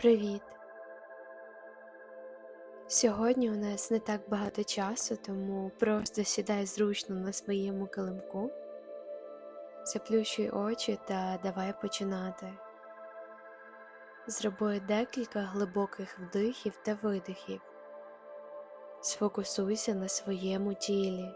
Привіт! Сьогодні у нас не так багато часу, тому просто сідай зручно на своєму килимку, заплющуй очі та давай починати. Зроби декілька глибоких вдихів та видихів. Сфокусуйся на своєму тілі.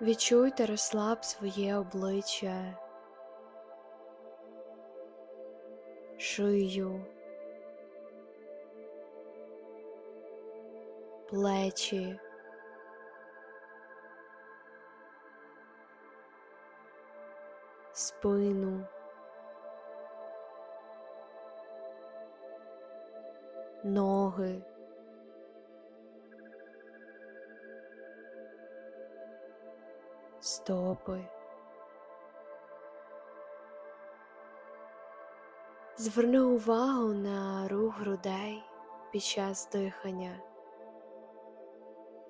Відчуй та розслаб своє обличчя, шию, плечі, спину, ноги. Стопи. Зверни увагу на рух грудей під час дихання,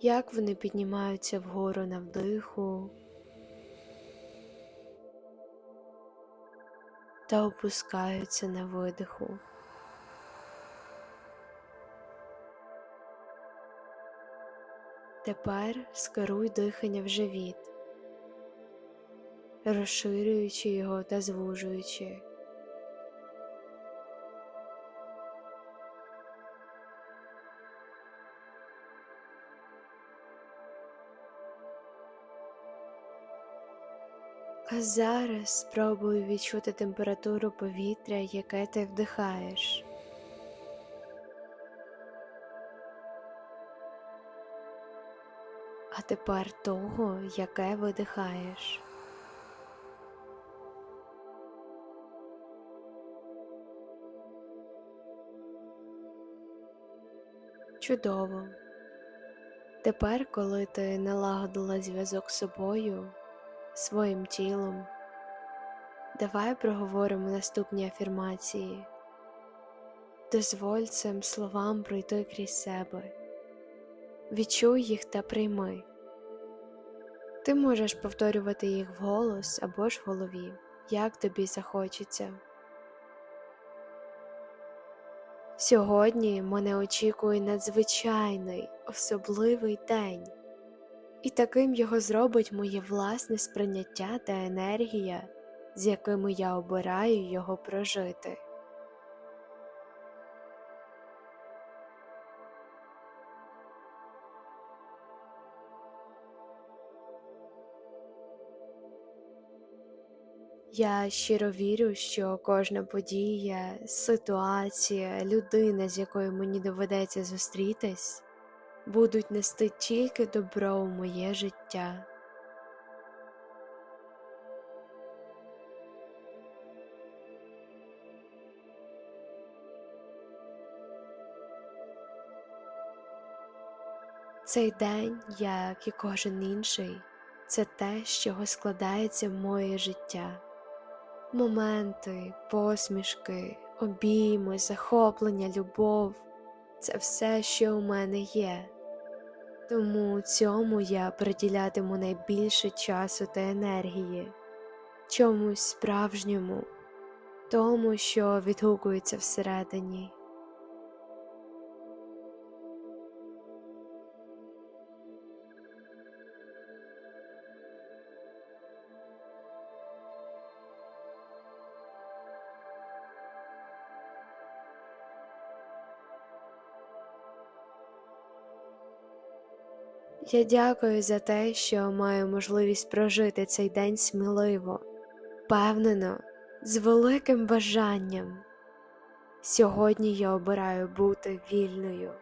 як вони піднімаються вгору на вдиху та опускаються на видиху. Тепер скеруй дихання в живіт розширюючи його та звужуючи. А зараз спробуй відчути температуру повітря, яке ти вдихаєш. А тепер того, яке видихаєш. Чудово. Тепер, коли ти налагодила зв'язок з собою, своїм тілом, давай проговоримо наступні афірмації. Дозволь цим словам пройти крізь себе. Відчуй їх та прийми. Ти можеш повторювати їх вголос або ж в голові, як тобі захочеться. Сьогодні мене очікує надзвичайний, особливий день, і таким його зробить моє власне сприйняття та енергія, з якими я обираю його прожити. Я щиро вірю, що кожна подія, ситуація, людина, з якою мені доведеться зустрітись, будуть нести тільки добро у моє життя. Цей день, як і кожен інший, це те, з чого складається моє життя моменти, посмішки, обійми, захоплення, любов це все, що у мене є. Тому цьому я приділятиму найбільше часу та енергії, чомусь справжньому, тому, що відгукується всередині. Я дякую за те, що маю можливість прожити цей день сміливо, впевнено, з великим бажанням. Сьогодні я обираю бути вільною.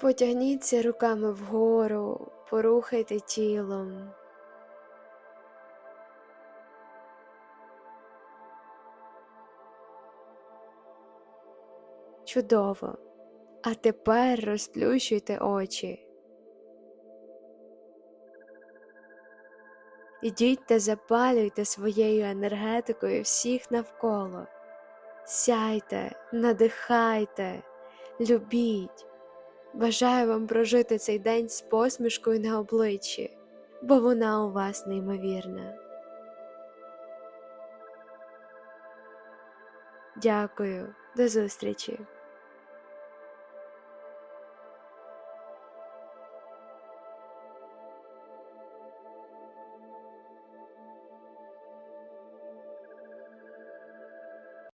Потягніться руками вгору, порухайте тілом. Чудово. А тепер розплющуйте очі. Ідіть та запалюйте своєю енергетикою всіх навколо. Сяйте, надихайте, любіть. Бажаю вам прожити цей день з посмішкою на обличчі, бо вона у вас неймовірна. Дякую, до зустрічі!